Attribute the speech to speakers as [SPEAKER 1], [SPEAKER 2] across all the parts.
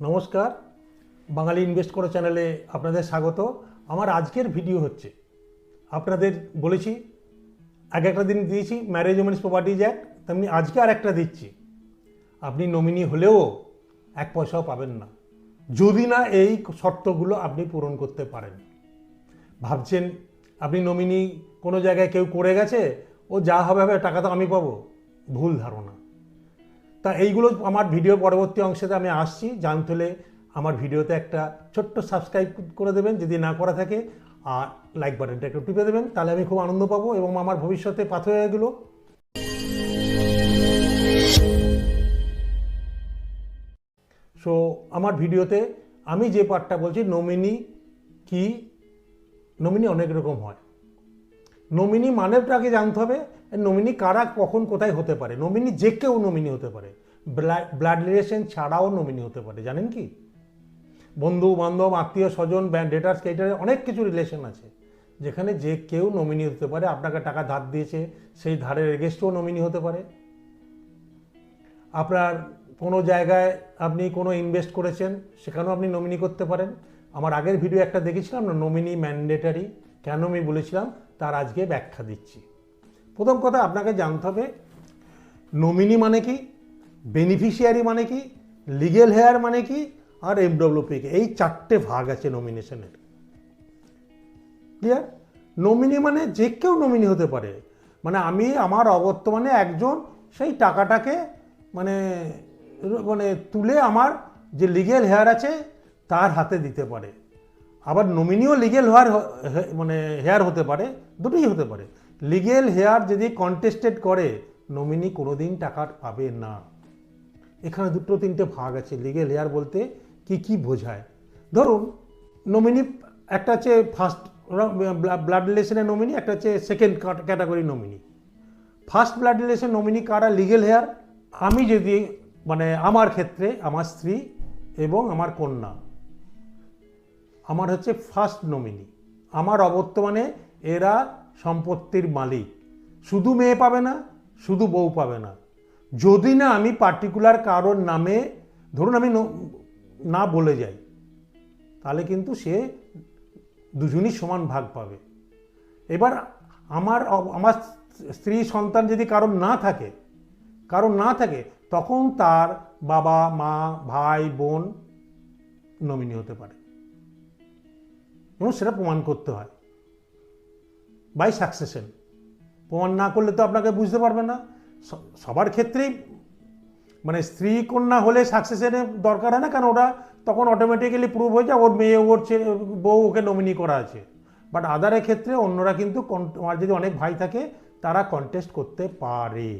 [SPEAKER 1] নমস্কার। বাঙালি ইনভেস্ট করো চ্যানেলে আপনাদের স্বাগত। আমার আজকের ভিডিও হচ্ছে, আপনাদের বলেছি, এক একটা দিন দিয়েছি ম্যারেজ ওমেন্স প্রপার্টিজ অ্যাক্ট তেমনি আজকে আর একটা দিচ্ছি। আপনি নমিনি হলেও এক পয়সাও পাবেন না। যদি না এই শর্তগুলো আপনি পূরণ করতে পারেন। ভাবছেন, আপনি নমিনি কোনো জায়গায় কেউ করে গেছে, ও যা হবে হবে, টাকা তো আমি পাবো। ভুল ধারণা। তা এইগুলো আমার ভিডিও পরবর্তী অংশেতে আমি আসছি। জানতে হলে আমার ভিডিওতে একটা ছোট্ট সাবস্ক্রাইব করে দেবেন, যদি না করা থাকে, আর লাইক বাটনটা একটু টিপে দেবেন, তাহলে আমি খুব আনন্দ পাবো এবং আমার ভবিষ্যতে পাথর হয়ে গেলো সো আমার ভিডিওতে আমি যে পার্টটা বলছি নমিনি কি? নমিনি অনেক রকম হয়। নমিনি মানেটাকে জানতে হবে নমিনি কারা কখন কোথায় হতে পারে? নমিনি যে কেউ নমিনি হতে পারে। ব্লাড রিলেশন ছাড়াও নমিনি হতে পারে, জানেন কি? বন্ধু বান্ধব আত্মীয় স্বজন ডেটার্স কেটার অনেক কিছু রিলেশন আছে। যেখানে যে কেউ নমিনি হতে পারে, আপনাকে টাকা ধার দিয়েছে, সেই ধারের এগেস্টও নমিনি হতে পারে। আপনার কোনো জায়গায় আপনি কোনো ইনভেস্ট করেছেন, সেখানেও আপনি নমিনি করতে পারেন। আমার আগের ভিডিও একটা দেখেছিলাম না নমিনি ম্যান্ডেটারি কেন আমি বলেছিলাম? তার আজকে ব্যাখ্যা দিচ্ছি। প্রথম কথা আপনাকে জানতে হবে নমিনি মানে কি বেনিফিশিয়ারি মানে কি লিগেল হেয়ার মানে কি, আর এমডব্লিউপি এই চারটে ভাগ আছে নমিনেশনের ক্লিয়ার নমিনি মানে যে কেউ নমিনি হতে পারে। মানে আমি আমার অবর্তমানে একজন সেই টাকাটাকে মানে মানে তুলে আমার যে লিগেল হেয়ার আছে, তার হাতে দিতে পারে। আবার নমিনিও লিগেল হেয়ার মানে হেয়ার হতে পারে, দুটোই হতে পারে। লিগেল হেয়ার যদি কন্টেস্টেড করে নমিনি কোনোদিন টাকা পাবে না। এখানে দুটো তিনটে ভাগ আছে, লিগেল হেয়ার বলতে কি কি বোঝায়। ধরুন নমিনি একটা হচ্ছে ফার্স্ট ব্লাড রিলেশনের নমিনি একটা হচ্ছে second category nominee first blood relation nominee কারা? Legal heir. আমি যদি মানে আমার ক্ষেত্রে আমার স্ত্রী এবং আমার কন্যা, আমার হচ্ছে ফার্স্ট নমিনি আমার অবর্তমানে এরা সম্পত্তির মালিক। শুধু মেয়ে পাবে না, শুধু বউ পাবে না। যদি না আমি পার্টিকুলার কারোর নামে, ধরুন আমি না বলে যাই, তাহলে কিন্তু সে দুজনই সমান ভাগ পাবে। এবার আমার আমার স্ত্রী সন্তান যদি কারোর না থাকে, কারোর না থাকে, তখন তার বাবা, মা, ভাই, বোন নমিনি হতে পারে। এবং সেটা প্রমাণ করতে হয়। বাই সাকসেশন প্রমাণ না করলে তো আপনাকে বুঝতে পারবে না। সবার ক্ষেত্রেই মানে স্ত্রী কন্যা হলে সাকসেশনের দরকার হয় না, কারণ ওরা তখন অটোমেটিক্যালি প্রুভ হয়ে যায়, ওর মেয়ে, ওর ছেলে বউ ওকে নমিনি করা আছে। বাট আদারের ক্ষেত্রে অন্যরা কিন্তু আমার যদি অনেক ভাই থাকে, তারা কন্টেস্ট করতে পারে।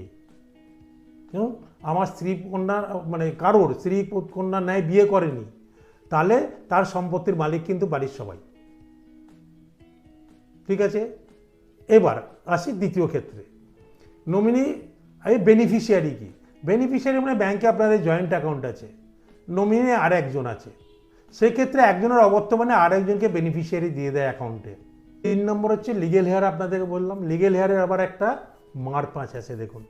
[SPEAKER 1] আমার স্ত্রী কন্যা মানে কারোর স্ত্রী কন্যা ন্যায় বিয়ে করেনি, তাহলে তার সম্পত্তির মালিক কিন্তু বাড়ির সবাই। ঠিক আছে? এবার আসি দ্বিতীয় ক্ষেত্রে। নমিনি এই বেনিফিশিয়ারি কি? বেনিফিশিয়ারি মানে ব্যাংকে আপনাদের জয়েন্ট অ্যাকাউন্ট আছে। নমিনি আর একজন আছে। সেক্ষেত্রে একজনের অবর্তমানে আর একজনকে বেনিফিশিয়ারি দিয়ে দেয় অ্যাকাউন্টে তিন নম্বর হচ্ছে লিগেল হেয়ার আপনাদেরকে বললাম। লিগেল হেয়ারের আবার একটা মার পাঁচ আছে, দেখুন।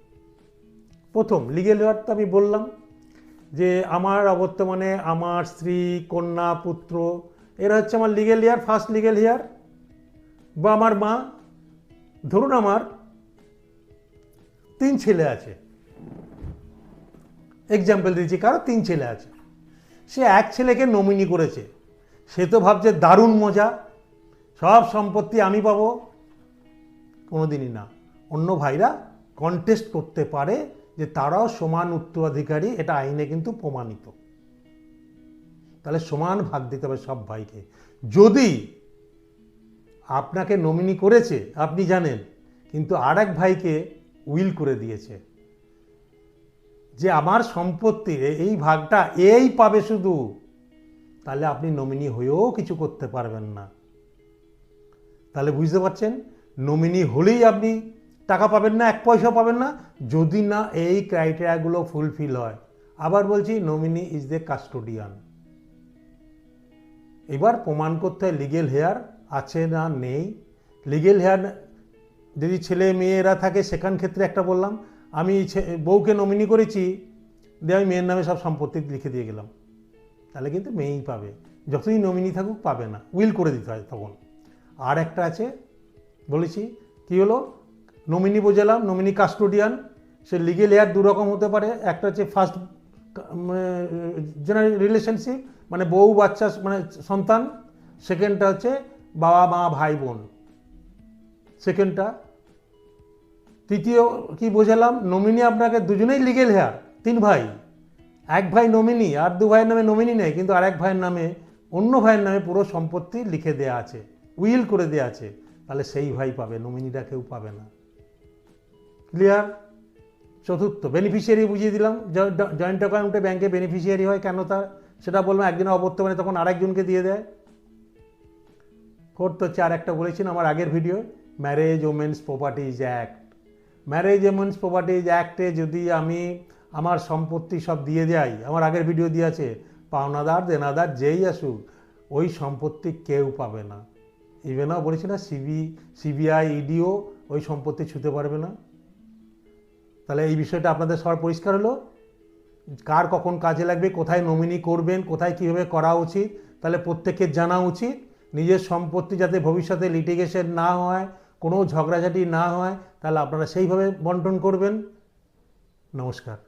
[SPEAKER 1] প্রথম লিগেল হেয়ার তো আমি বললাম যে আমার অবর্তমানে আমার স্ত্রী, কন্যা, পুত্র, এরা হচ্ছে আমার legal heir first legal heir বা আমার মা ধরুন আমার তিন ছেলে আছে। এক্সাম্পল দিয়েছি কারও তিন ছেলে আছে। সে এক ছেলেকে নমিনি করেছে। সে তো ভাবছে দারুণ মজা, সব সম্পত্তি আমি পাবো। কোনোদিনই না। অন্য ভাইরা কন্টেস্ট করতে পারে যে তারাও সমান উত্তরাধিকারী, এটা আইনে কিন্তু প্রমাণিত। তাহলে সমান ভাগ দিতে হবে সব ভাইকে। যদি আপনাকে নমিনি করেছে, আপনি জানেন, কিন্তু আর এক ভাইকে উইল করে দিয়েছে। যে আমার সম্পত্তির এই ভাগটা এই পাবে শুধু। তাহলে আপনি নমিনি হয়েও কিছু করতে পারবেন না। তাহলে বুঝতে পারছেন? নমিনি হলেই আপনি টাকা পাবেন না, এক পয়সা পাবেন না, যদি না এই ক্রাইটেরিয়াগুলো ফুলফিল হয়। আবার বলছি নমিনি ইজ দ্য কাস্টোডিয়ান এবার প্রমাণ করতে হয় লিগেল হেয়ার আছে না নেই। লিগেল হেয়ার যদি ছেলে মেয়েরা থাকে, সেখান ক্ষেত্রে একটা বললাম, আমি বউকে নমিনি করেছি, দিয়ে আমি মেয়ের নামে সব সম্পত্তি লিখে দিয়ে গেলাম। তাহলে কিন্তু মেয়েই পাবে। যতই নমিনি থাকুক, পাবে না। উইল করে দিতে হয় তখন। আর একটা আছে, বলেছি, কি হলো? নমিনি বোঝালাম নমিনি কাস্টোডিয়ান সে লিগেল এয়ার দু রকম হতে পারে। একটা হচ্ছে ফার্স্ট জেনারেল রিলেশনশিপ মানে বউ, বাচ্চা মানে সন্তান। সেকেন্ডটা হচ্ছে বাবা, মা, ভাই, বোন। সেকেন্ডটা। তৃতীয় কি বোঝালাম? নমিনি আপনাকে দুজনেই লিগেল হেয়ার তিন ভাই। এক ভাই নমিনি, আর দু ভাইয়ের নামে নমিনি নেই, কিন্তু আরেক ভাইয়ের নামে, অন্য ভাইয়ের নামে পুরো সম্পত্তি লিখে দেয়া আছে, উইল করে দেয়া আছে। তাহলে সেই ভাই পাবে, নমিনিটা কেউ পাবে না। ক্লিয়ার চতুর্থ বেনিফিশিয়ারি বুঝিয়ে দিলাম। জয়েন্ট অ্যাকাউন্টে ব্যাংকে বেনিফিশিয়ারি হয় কেন তার সেটা বললাম একদিনে অবর্তমানে তখন আরেকজনকে দিয়ে দেয়। ফোর্থ হচ্ছে আর একটা বলেছিলাম আমার আগের video marriage women's properties act marriage women's properties অ্যাক্টে যদি আমি আমার সম্পত্তি সব দিয়ে যাই আমার আগের ভিডিও দিয়ে আছে, পাওনাদার, দেনাদার যেই আসুক, ওই সম্পত্তি কেউ পাবে না। ইভেনও বলেছি না সিবি সিবিআই ইডিও ওই সম্পত্তি ছুতে পারবে না। তাহলে এই বিষয়টা আপনাদের সবার পরিষ্কার হলো? কার কখন কাজে লাগবে, কোথায় নমিনি করবেন, কোথায় কীভাবে করা উচিত, তাহলে প্রত্যেকের জানা উচিত। নিজের সম্পত্তি যাতে ভবিষ্যতে লিটিগেশন না হয়, কোনো ঝগড়াঝাটি না হয়, তাহলে আপনারা সেইভাবে বন্টন করবেন। নমস্কার।